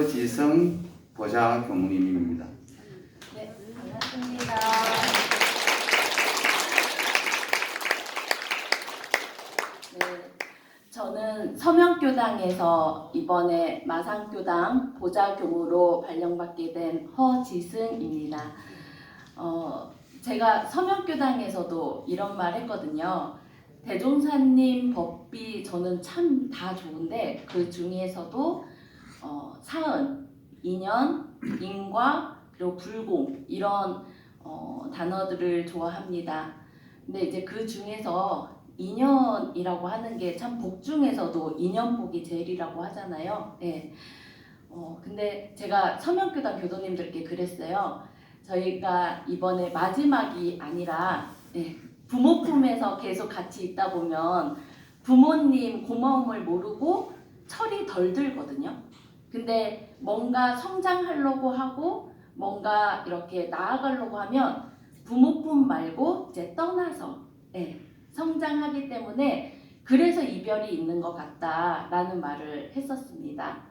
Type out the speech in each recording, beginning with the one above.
지성 보좌 교무님입니다. 네, 반갑습니다. 네, 저는 서명교당에서 이번에 마상교당 보좌 교무로 발령받게 된 허지승입니다. 어, 제가 서명교당에서도 이런 말 했거든요. 대종사님 법비 저는 참 다 좋은데 그 중에서도 어, 사은, 인연, 인과 그리고 불공 이런 어, 단어들을 좋아합니다. 근데 이제 그 중에서 인연이라고 하는 게 참 복 중에서도 인연복이 제일이라고 하잖아요. 예. 어, 근데 제가 서명교단 교도님들께 그랬어요. 저희가 이번에 마지막이 아니라 예, 부모 품에서 계속 같이 있다 보면 부모님 고마움을 모르고 철이 덜 들거든요. 근데 뭔가 성장하려고 하고 뭔가 이렇게 나아가려고 하면 부모품 말고 이제 떠나서 예, 성장하기 때문에 그래서 이별이 있는 것 같다라는 말을 했었습니다.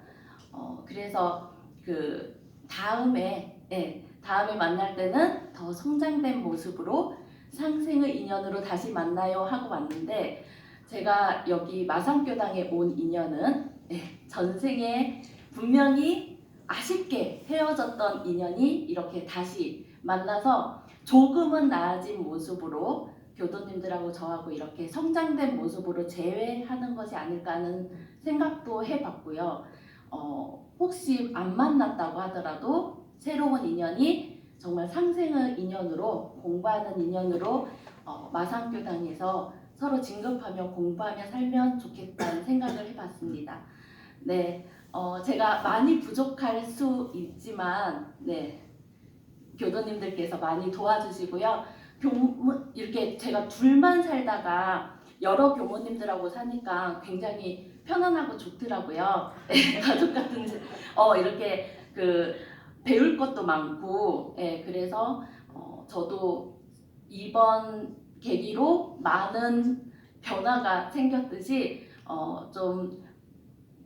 어, 그래서 그 다음에 예, 다음에 만날 때는 더 성장된 모습으로 상생의 인연으로 다시 만나요 하고 왔는데 제가 여기 마상교당에 온 인연은 예, 전생에 분명히 아쉽게 헤어졌던 인연이 이렇게 다시 만나서 조금은 나아진 모습으로 교도님들하고 저하고 이렇게 성장된 모습으로 재회하는 것이 아닐까 하는 생각도 해봤고요. 어, 혹시 안 만났다고 하더라도 새로운 인연이 정말 상생의 인연으로 공부하는 인연으로 어, 마상교당에서 서로 진급하며 공부하며 살면 좋겠다는 생각을 해봤습니다. 네, 어, 제가 많이 부족할 수 있지만, 네, 교도님들께서 많이 도와주시고요. 교무, 이렇게 제가 둘만 살다가 여러 교모님들하고 사니까 굉장히 편안하고 좋더라고요. 네, 가족 같은, 어, 이렇게 그, 배울 것도 많고, 예, 그래서 어, 저도 이번 계기로 많은 변화가 생겼듯이 어, 좀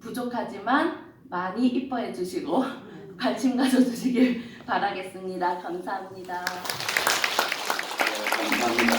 부족하지만 많이 이뻐해 주시고 관심 가져주시길 바라겠습니다. 감사합니다. 감사합니다.